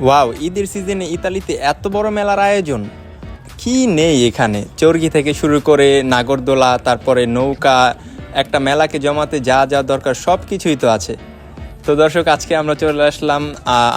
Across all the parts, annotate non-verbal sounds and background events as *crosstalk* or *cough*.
Wow, ঈদের সিজনে ইতালিতে এত বড় মেলার আয়োজন। কি নেই এখানে? চর্গি থেকে শুরু করে নাগরদোলা, তারপরে নৌকা, একটা মেলাকে জমাতে যা যা দরকার সব কিছুই তো আছে। তো দর্শক, আজকে আমরা চলে আসলাম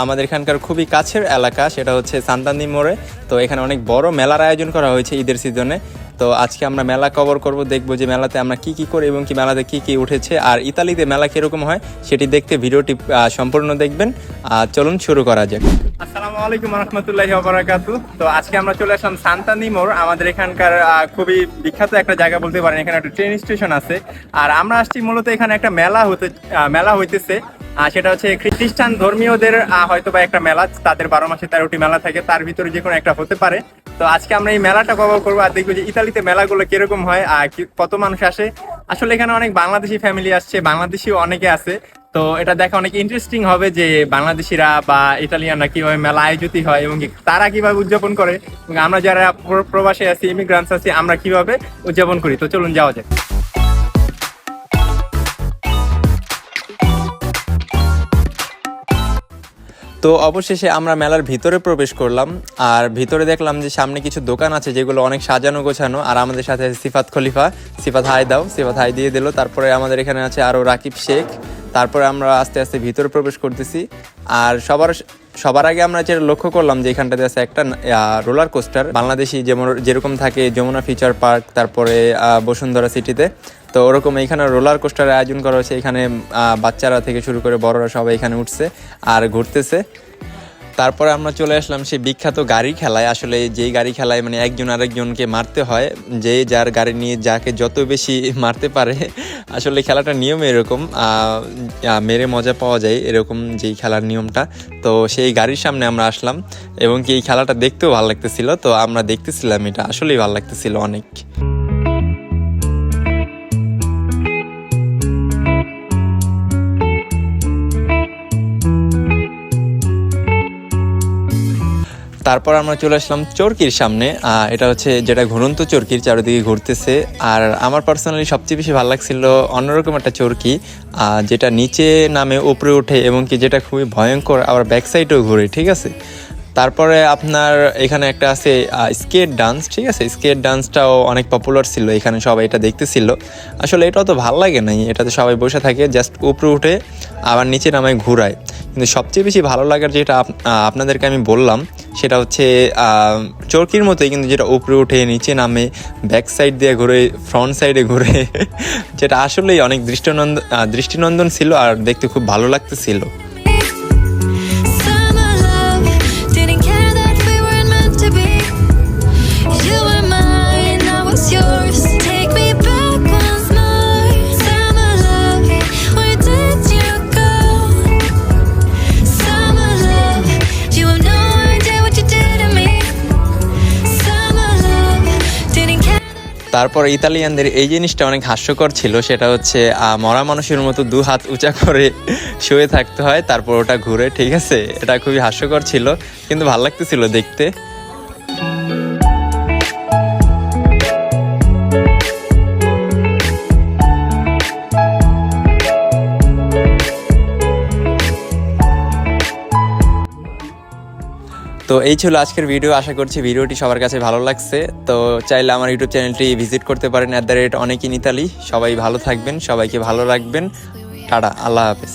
আমাদের এখানকার খুবই কাছের এলাকা, সেটা হচ্ছে সান্তান্দি মোড়ে। তো এখানে অনেক বড় মেলার আয়োজন করা হয়েছে ঈদের সিজনে। তো আজকে আমরা মেলা কভার করব, দেখব যে মেলাতে আমরা কি কি করি এবং কি মেলাতে কি কি উঠেছে। আর ইতালিতে মেলা কীরকম হয় সেটি দেখতে ভিডিওটি সম্পূর্ণ দেখবেন। আর চলুন শুরু করা যাক। আসসালামু আলাইকুম রহমতুল্লাহি ওবারাকাতু। তো আজকে আমরা চলে আসলাম সান্তানি মোড়। আমাদের এখানকার খুবই বিখ্যাত একটা জায়গা বলতে পারেন। এখানে একটা ট্রেন স্টেশন আছে। আর আমরা আসছি মূলত এখানে একটা মেলা হতে মেলা হইতেছে। আর সেটা হচ্ছে খ্রিস্টান ধর্মীয়দের হয়তো বা একটা মেলা, তাদের বারো মাসে তেরোটি মেলা থাকে। তার ভিতরে যে কোনো একটা হতে পারে। তো আজকে আমরা এই মেলাটা কভার করব আর দেখব যে ইতালিতে মেলাগুলো কীরকম হয় আর কত মানুষ আসে। আসলে এখানে অনেক বাংলাদেশি ফ্যামিলি আসছে, বাংলাদেশিও অনেকে আছে। তো এটা দেখা অনেক ইন্টারেস্টিং হবে যে বাংলাদেশিরা বা ইতালিয়ানরা কীভাবে মেলা আয়োজিত হয় এবং তারা কীভাবে উদযাপন করে। এবং আমরা যারা প্র- প্রবাসে আছি ইমিগ্রান্টস আছি, আমরা কীভাবে উদযাপন করি। তো চলুন যাওয়া যাক। তো অবশেষে আমরা মেলার ভিতরে প্রবেশ করলাম, আর ভিতরে দেখলাম যে সামনে কিছু দোকান আছে যেগুলো অনেক সাজানো গোছানো। আর আমাদের সাথে আছে সিফাত খলিফা। সিফাত, হাই দাও। সিফাত, হাই দিয়ে দিলো। তারপরে আমাদের এখানে আছে আরও রাকিব শেখ। তারপরে আমরা আস্তে আস্তে ভিতরে প্রবেশ করতেছি। আর সবার সবার আগে আমরা যেটা লক্ষ্য করলাম যে এখানটাতে আছে একটা রোলার কোস্টার বাংলাদেশি যেমন যেরকম থাকে যমুনা ফিচার পার্ক তারপরে বসুন্ধরা সিটিতে তো ওরকম এখানে রোলার কোস্টারের আয়োজন করা হয়েছে। এখানে বাচ্চারা থেকে শুরু করে বড়রা সবাই এখানে উঠছে আর ঘুরতেছে। তারপরে আমরা চলে আসলাম সেই বিখ্যাত গাড়ি খেলায়। আসলে যেই গাড়ি খেলায় মানে একজন আরেকজনকে মারতে হয়। যে যার গাড়ি নিয়ে যাকে যত বেশি মারতে পারে আসলে খেলাটার নিয়ম এরকম মেরে মজা পাওয়া যায় এরকম যেই খেলার নিয়মটা। তো সেই গাড়ির সামনে আমরা আসলাম এবং কি এই খেলাটা দেখতেও ভালো লাগতেছিল, তো আমরা দেখতেছিলাম এটা, আসলেই ভালো লাগতেছিল অনেক। তারপর আমরা চলে আসলাম চরকির সামনে। এটা হচ্ছে যেটা ঘুরন্ত চরকির চারিদিকে ঘুরতেছে। আর আমার পার্সোনালি সবচেয়ে বেশি ভালো লাগছিল অন্যরকম একটা চরকি যেটা নিচে নামে উপরে ওঠে এবং কি যেটা খুবই ভয়ঙ্কর, আবার ব্যাক সাইডেও ঘুরে, ঠিক আছে? তারপরে আপনার এখানে একটা আছে স্কেট ডান্স ঠিক আছে? স্কেট ডান্সটাও অনেক পপুলার ছিল, এখানে সবাই এটা দেখতেছিল। আসলে এটাও তো ভালো লাগে নাই, এটাতে সবাই বসে থাকে জাস্ট উপরে উঠে আবার নিচে নামে ঘুরায়। কিন্তু সবচেয়ে বেশি ভালো লাগার যেটা আপনাদেরকে আমি বললাম, সেটা হচ্ছে চরকির মতোই কিন্তু যেটা উপরে উঠে নিচে নামে ব্যাক সাইড দিয়ে ঘুরে ফ্রন্ট সাইডে ঘুরে, *laughs* যেটা আসলেই অনেক দৃষ্টিনন্দন দৃষ্টিনন্দন ছিল আর দেখতে খুব ভালো লাগতেছিল। তারপর ইতালিয়ানদের এই জিনিসটা অনেক হাস্যকর ছিল, সেটা হচ্ছে মরা মানুষের মতো দু হাত উঁচা করে শুয়ে থাকতে হয়, তারপর ওটা ঘুরে, ঠিক আছে? এটা খুবই হাস্যকর ছিল, কিন্তু ভালো লাগতেছিল দেখতে। তো এই ছিল আজকের ভিডিও আশা করছি ভিডিওটি সবার কাছে ভালো লাগছে। তো চাইলে আমার ইউটিউব চ্যানেলটি ভিজিট করতে পারেন অ্যাট দ্য রেট অনেকই নিতালি সবাই ভালো থাকবেন, সবাইকে ভালো রাখবেন। টাটা, আল্লাহ হাফেজ।